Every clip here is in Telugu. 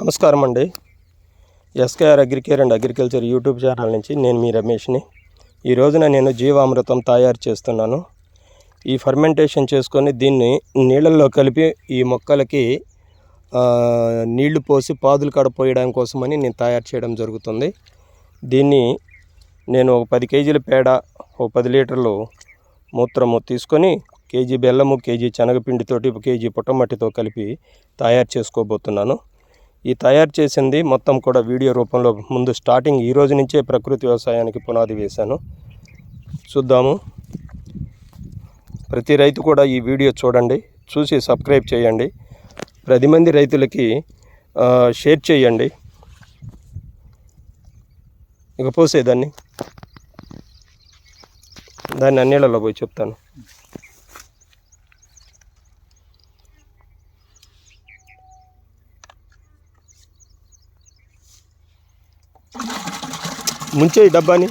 నమస్కారం అండి SKR Agricare and agriculture YouTube channel నుంచి నేను మీ రమేష్ని. ఈ రోజున నేను జీవామృతం తయారు చేస్తున్నాను. ఈ ఫర్మెంటేషన్ చేసుకొని దీన్ని నీళ్ళల్లో కలిపి ఈ మొక్కలకి నీళ్ళు పోసి పాదులు కాడ పోయడం కోసమని నేను తయారు చేయడం జరుగుతుంది. దీన్ని నేను ఒక పది కేజీల పేడ ఒక పది లీటర్లు మూత్రము తీసుకొని కేజీ బెల్లము కేజీ శనగపిండితోటి ఒక కేజీ పుట్టమట్టితో కలిపి తయారు చేసుకోబోతున్నాను. ఈ తయారు చేసింది మొత్తం కూడా వీడియో రూపంలో ముందు స్టార్టింగ్ ఈ రోజు నుంచే ప్రకృతి వ్యవసాయానికి పునాది వేశాను. చూద్దాము. ప్రతి రైతు కూడా ఈ వీడియో చూడండి చూసి సబ్స్క్రైబ్ చేయండి. పది మంది రైతులకి షేర్ చేయండి. ఇక పోసేదాన్ని దాన్ని అన్నిళ్ళలో పోయి చెప్తాను. ముంచే డబ్బాని.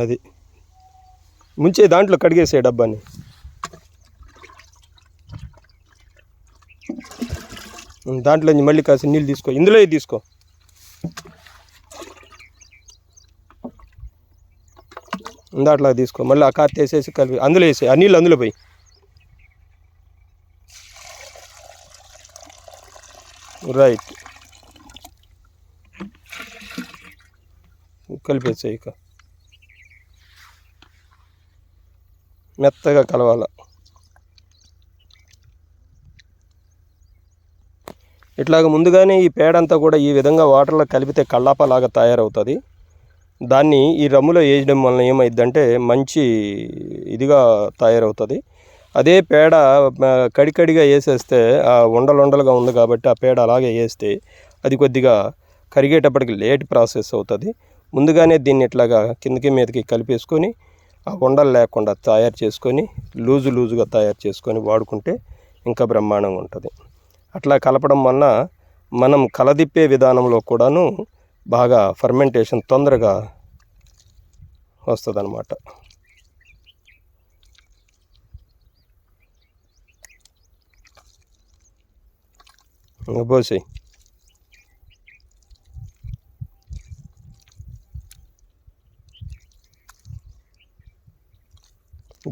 అది. ముంచే దాంట్లో కడిగేసే డబ్బాని. దాంట్లో మళ్ళీ కాసి నీళ్ళు తీసుకో. ఇందులో తీసుకో. దాంట్లో తీసుకో. మళ్ళీ ఆ కార్త వేసేసి కలిపి అందులో వేసే ఆ నీళ్ళు అందులో పోయి. రైట్. కలిపేసాయి ఇక. మెత్తగా కలవాల. ఇట్లాగ ముందుగానే ఈ పేడంతా కూడా ఈ విధంగా వాటర్లో కలిపితే కళ్ళాపలాగా తయారవుతుంది. దాన్ని ఈ రమ్ములో వేయడం వలన ఏమైందంటే మంచి ఇదిగా తయారవుతుంది. అదే పేడ కడికడిగా వేసేస్తే ఆ ఉండలుండలుగా ఉంది కాబట్టి ఆ పేడ అలాగే వేస్తే అది కొద్దిగా కరిగేటప్పటికి లేట్ ప్రాసెస్ అవుతుంది. ముందుగానే దీన్ని ఇట్లాగా కిందకి మీదకి కలిపేసుకొని ఆ ఉండలు లేకుండా తయారు చేసుకొని లూజు లూజుగా తయారు చేసుకొని వాడుకుంటే ఇంకా బ్రహ్మాండంగా ఉంటుంది. అట్లా కలపడం వలన మనం కలదిప్పే విధానంలో కూడాను బాగా ఫర్మెంటేషన్ తొందరగా వస్తుంది అనమాట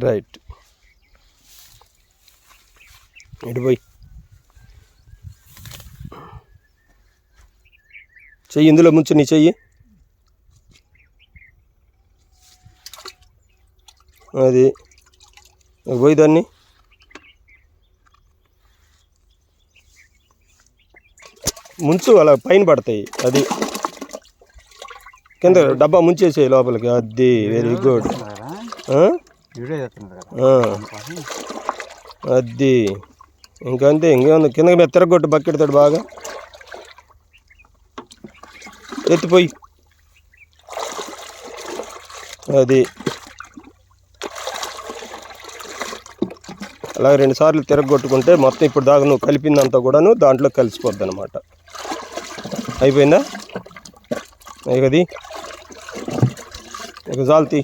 రైట్ ఇటు పోయి చెయ్యి ఇందులో ముంచు నీ చెయ్యి. అది. పోయి దాన్ని. ముంచు అలా పైన పడతాయి. అది. కింద డబ్బా ముంచేసేయి లోపలికి. అది వెరీ గుడ్ అది. ఇంకంతే ఇంకేముంది? కింద మీద తిరగొట్టు బకెట్ బాగా. ఎత్తిపోయి. అది. అలాగే రెండు సార్లు తిరగొట్టుకుంటే మొత్తం ఇప్పుడు దాకా నువ్వు కలిపిందంతా కూడాను దాంట్లో కలిసిపోద్ది అనమాట అయిపోయిందా అది. ఇక జాల్తీ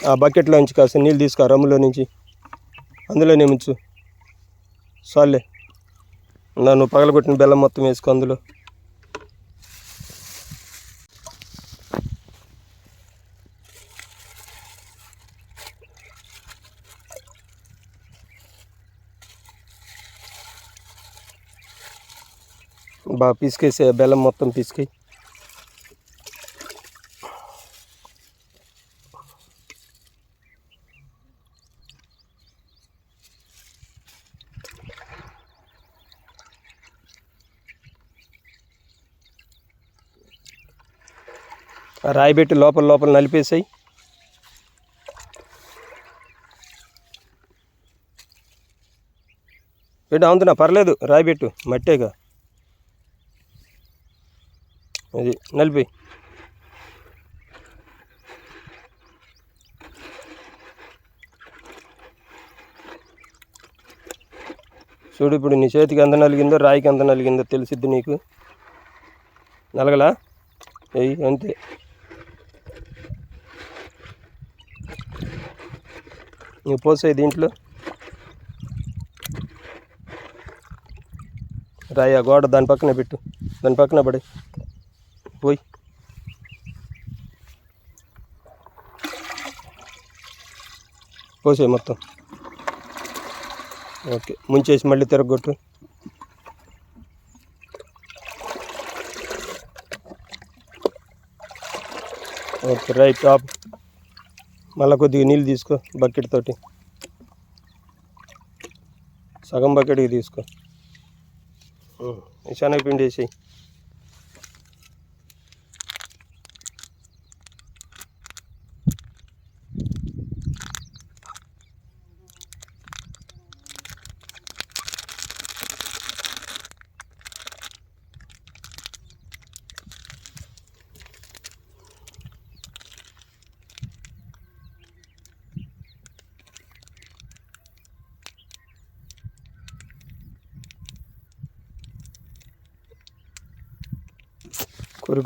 ఆ బకెట్లో నుంచి కాస్త నీళ్ళు తీసుకో రమ్ములో నుంచి. అందులోనే ముంచు. సాల్లే. నన్ను పగలగొట్టిన బెల్లం మొత్తం వేసుకో అందులో. బాగా పిసికేసే బెల్లం మొత్తం పిసికి రాయి పెట్టి లోపల లోపల నలిపేసాయి. బిడ్డ అవుతున్నా పర్లేదు రాయి పెట్టు మట్టేగా. అది నలిపి చూడు ఇప్పుడు నీ చేతికి ఎంత నలిగిందో రాయికి ఎంత నలిగిందో తెలిసిద్ది నీకు. నలగలా? అంతే. నువ్వు పోసే దీంట్లో. రాయ గోడ దాని పక్కనే పెట్టు. దాని పక్కన పడి. పోయి. పోసే మొత్తం. ఓకే ముంచేసి మళ్ళీ తిరగొట్టు. ఓకే రైట్ టాప్ మళ్ళీ కొద్దిగా నీళ్ళు తీసుకో బకెట్ తోటి. సగం బకెట్కి తీసుకో. శనగపిండి వేసేయి ഒരു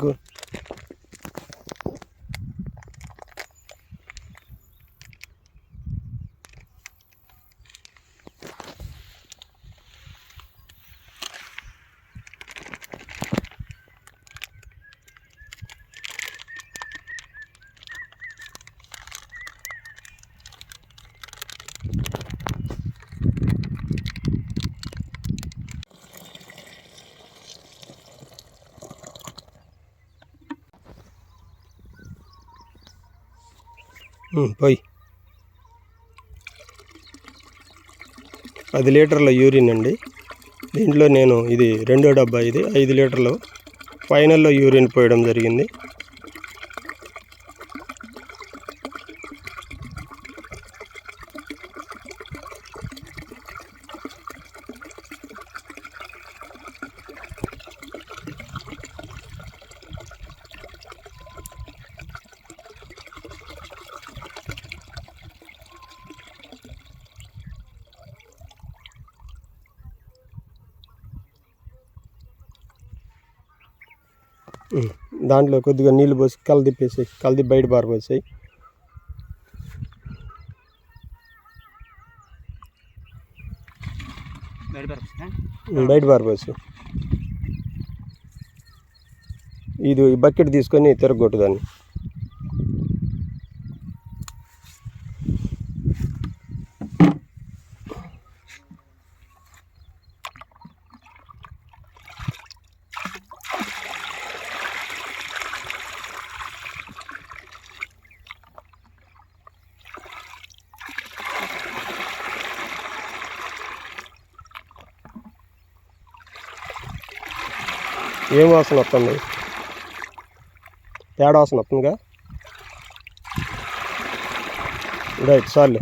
పోయి. పది లీటర్ల యూరిన్ అండి. దీంట్లో నేను ఇది రెండో డబ్బా ఇది. ఐదు లీటర్లు ఫైనల్లో యూరిన్ పోయడం జరిగింది. దాంట్లో కొద్దిగా నీళ్ళు పోసి కలదిప్పేసి కలదిప్పి బయట పారపోసాయి బయట పారపోసి ఇది ఈ బకెట్ తీసుకొని తిరగొట్టు దాన్ని. ఏం వాసన వస్తుంది? తేడా వాసన వస్తుందిగా? రైట్ సార్లే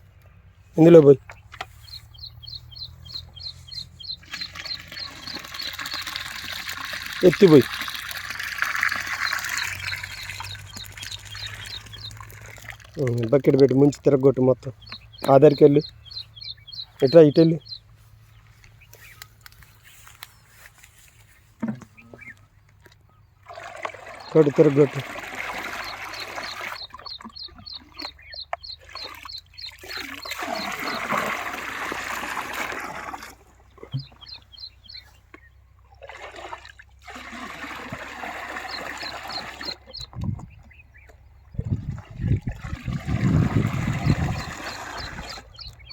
ఇందులో పోయి. ఎత్తిపోయి బకెట్ పెట్టి ముంచి తిరగొట్టు మొత్తం. ఆధార్కి వెళ్ళు. ఇట్లా ఇటు వెళ్ళి. కొట్టు తిరగొట్టు.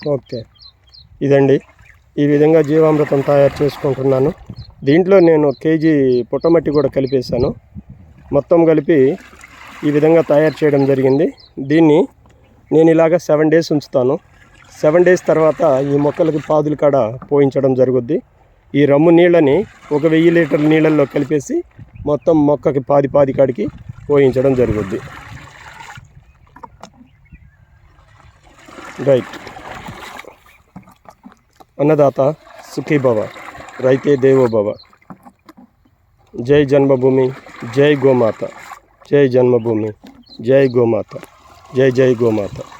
ఓకే. ఇదండి. ఈ విధంగా జీవామృతం తయారు చేసుకుంటున్నాను. దీంట్లో నేను కేజీ పుట్టమట్టి కూడా కలిపేశాను. మొత్తం కలిపి ఈ విధంగా తయారు చేయడం జరిగింది. దీన్ని నేను ఇలాగ సెవెన్ డేస్ ఉంచుతాను. సెవెన్ డేస్ తర్వాత ఈ మొక్కలకి పాదుల కాడ పోయించడం జరుగుద్ది. ఈ రమ్ము నీళ్ళని ఒక వెయ్యి లీటర్ల నీళ్ళల్లో కలిపేసి మొత్తం మొక్కకి పాది పాది కాడికి పోయించడం జరుగుద్ది. రైట్. अन्नदाता सुखी भव रईते देवो भव। जय जन्मभूमि, जय गोमाता, जय जन्मभूमि, जय गोमाता, जय जय गोमाता।